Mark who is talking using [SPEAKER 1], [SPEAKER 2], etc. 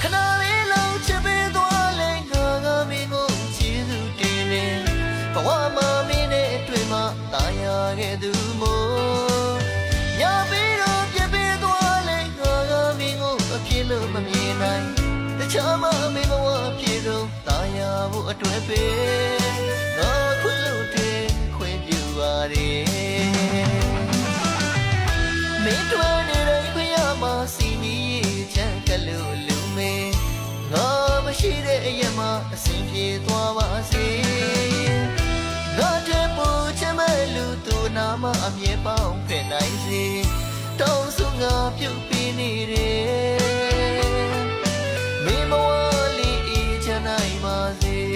[SPEAKER 1] ခဏလေးလုံးချစ်ပေးသွားလဲငါကမင်းကိုချစ်သူတင်နေဘဝမှာမင်းနဲ့တွေ့မှတာယာခဲ့သူမို့ညပြီးတော့ပြစ်ပေးသွားလဲငါကမင်းကိုအပြစ်လို့မမြင်နိုင်တခြားမမင်းဘဝပြေတော့တာယာဖို့အတွက်ပဲငါခွင့်လို့တင်ခွင့်ပြုပါれမင်းတို့နေတဲ့ ရှိတဲ့အရာမှာအဆင်ပြေသွားပါစေ။ငါတဲ့ပူချင်မဲ့လူသူနာမအမြဲပေါင်းဖြစ်နိုင်စေ။တောင်းစုငါပြုတ်ပြီးနေတယ်။မိမဝလီအေးချနိုင်ပါစေ။